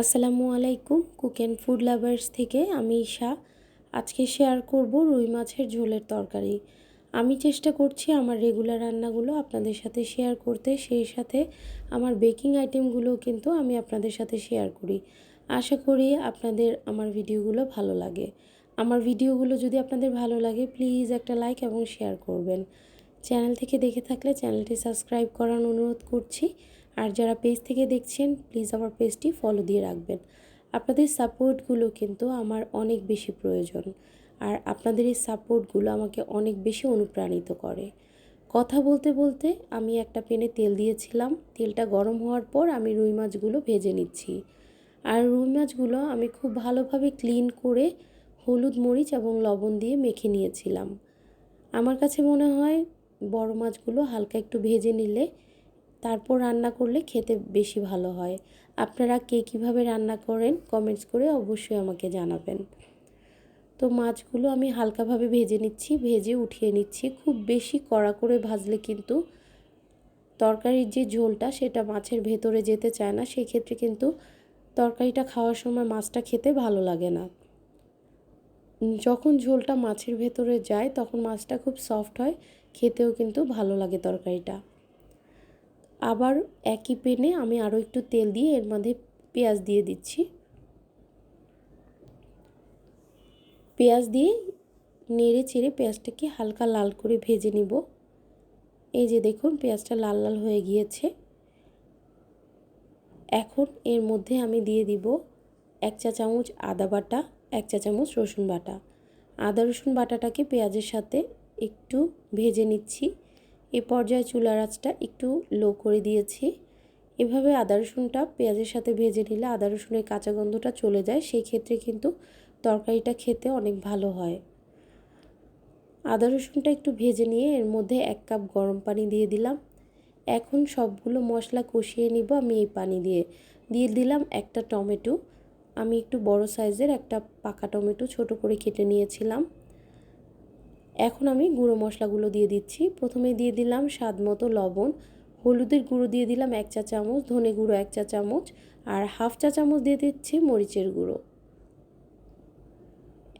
আসসালামু আলাইকুম, cook and food lovers থেকে আমি ঈশা। আজকে শেয়ার করব রুই মাছের ঝোলের তরকারি। আমি চেষ্টা করছি আমার রেগুলার রান্নাগুলো আপনাদের সাথে শেয়ার করতে, সেই সাথে আমার বেকিং আইটেমগুলো কিন্তু আমি আপনাদের সাথে শেয়ার করি। আশা করি আপনাদের আমার ভিডিওগুলো ভালো লাগে। আমার ভিডিওগুলো যদি আপনাদের ভালো লাগে, প্লিজ একটা লাইক এবং শেয়ার করবেন। চ্যানেল থেকে দেখে থাকলে চ্যানেলটি সাবস্ক্রাইব করার অনুরোধ করছি। আর যারা পেজ থেকে দেখছেন প্লিজ আমার পেজটি ফলো দিয়ে রাখবেন। আপনাদের সাপোর্টগুলো কিন্তু আমার অনেক বেশি প্রয়োজন আর আপনাদের এই সাপোর্টগুলো আমাকে অনেক বেশি অনুপ্রাণিত করে। কথা বলতে বলতে আমি একটা পেনে তেল দিয়েছিলাম, তেলটা গরম হওয়ার পর আমি রুই মাছগুলো ভেজে নিচ্ছি। আর রুই মাছগুলো আমি খুব ভালোভাবে ক্লিন করে হলুদ মরিচ এবং লবণ দিয়ে মেখে নিয়েছিলাম। আমার কাছে মনে হয় বড় মাছগুলো হালকা একটু ভেজে নিলে তারপর রান্না করলে খেতে বেশি ভালো হয়। আপনারা কে কীভাবে রান্না করেন কমেন্টস করে অবশ্যই আমাকে জানাবেন। তো মাছগুলো আমি হালকাভাবে ভেজে নিচ্ছি, ভেজে উঠিয়ে নিচ্ছি। খুব বেশি কড়া করে ভাজলে কিন্তু তরকারির যে ঝোলটা সেটা মাছের ভেতরে যেতে চায় না। সেক্ষেত্রে কিন্তু তরকারিটা খাওয়ার সময় মাছটা খেতে ভালো লাগে না। যখন ঝোলটা মাছের ভেতরে যায় তখন মাছটা খুব সফট হয়, খেতেও কিন্তু ভালো লাগে তরকারিটা। আবার একই পেনে আমি আরও একটু তেল দিয়ে এর মধ্যে পেঁয়াজ দিয়ে দিচ্ছি। পেঁয়াজ দিয়ে নেড়ে চেড়ে পেঁয়াজটাকে হালকা লাল করে ভেজে নিব। এই যে দেখুন, পেঁয়াজটা লাল লাল হয়ে গিয়েছে। এখন এর মধ্যে আমি দিয়ে দিব এক চা চামচ আদা বাটা, এক চা চামচ রসুন বাটা। আদা রসুন বাটাটাকে পেঁয়াজের সাথে একটু ভেজে নিচ্ছি। এ পর্যায়ে চুলার আঁচটা একটু লো করে দিয়েছি। এভাবে আদা, রসুনটা পেঁয়াজের সাথে ভেজে নিলে আদা, রসুনের কাঁচা গন্ধটা চলে যায়, সেই ক্ষেত্রে কিন্তু তরকারিটা খেতে অনেক ভালো হয়। আদা, রসুনটা একটু ভেজে নিয়ে এর মধ্যে এক কাপ গরম পানি দিয়ে দিলাম। এখন সবগুলো মশলা কষিয়ে নিব আমি এই পানি দিয়ে। দিয়ে দিলাম একটা টমেটো। আমি একটু বড় সাইজের একটা পাকা টমেটো ছোট করে কেটে নিয়েছিলাম। এখন আমি গুঁড়ো মশলাগুলো দিয়ে দিচ্ছি। প্রথমে দিয়ে দিলাম স্বাদ মতো লবণ, হলুদের গুঁড়ো দিয়ে দিলাম এক চা চামচ, ধনে গুঁড়ো এক চা চামচ, আর হাফ চা চামচ দিয়ে দিচ্ছি মরিচের গুঁড়ো।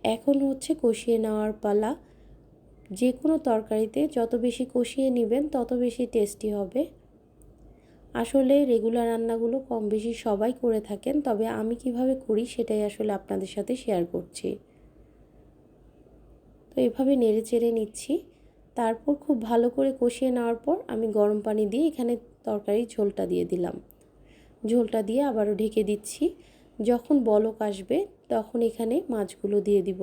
এখন হচ্ছে কষিয়ে নেওয়ার পালা। যে কোনো তরকারিতে যত বেশি কষিয়ে নেবেন, তত বেশি টেস্টি হবে। আসলে রেগুলার রান্নাগুলো কম বেশি সবাই করে থাকেন, তবে আমি কীভাবে করি সেটাই আসলে আপনাদের সাথে শেয়ার করছি। তো এভাবে নেড়ে চেড়ে নিচ্ছি। তারপর খুব ভালো করে কষিয়ে নেওয়ার পর আমি গরম পানি দিয়ে এখানে তরকারির ঝোলটা দিয়ে দিলাম। ঝোলটা দিয়ে আবারও ঢেকে দিচ্ছি। যখন বলক আসবে তখন এখানে মাছগুলো দিয়ে দিব।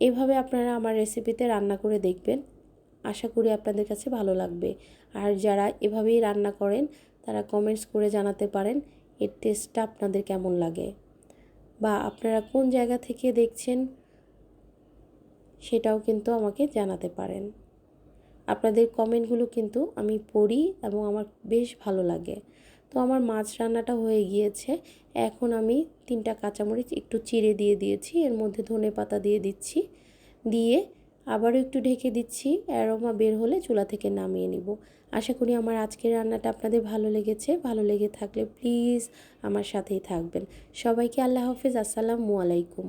এভাবে আপনারা আমার রেসিপিতে রান্না করে দেখবেন। আশা করি আপনাদের কাছে ভালো লাগবে। আর যারা এভাবেই রান্না করেন, তারা কমেন্টস করে জানাতে পারেন এর টেস্টটা আপনাদের কেমন লাগে। বা আপনারা কোন জায়গা থেকে দেখছেন সেটাও কিন্তু আমাকে জানাতে পারেন। আপনাদের কমেন্টগুলো কিন্তু আমি পড়ি এবং আমার বেশ ভালো লাগে। তো আমার মাছ রান্নাটা হয়ে গিয়েছে। এখন আমি তিনটা কাঁচামরিচ একটু চিড়ে দিয়ে দিয়েছি, এর মধ্যে ধনে পাতা দিয়ে দিচ্ছি। দিয়ে আবারও একটু ঢেকে দিচ্ছি, অ্যারোমা বের হলে চুলা থেকে নামিয়ে নিব। আশা করি আমার আজকের রান্নাটা আপনাদের ভালো লেগেছে। ভালো লেগে থাকলে প্লিজ আমার সাথেই থাকবেন। সবাইকে আল্লাহ হাফিজ, আসসালামু আলাইকুম।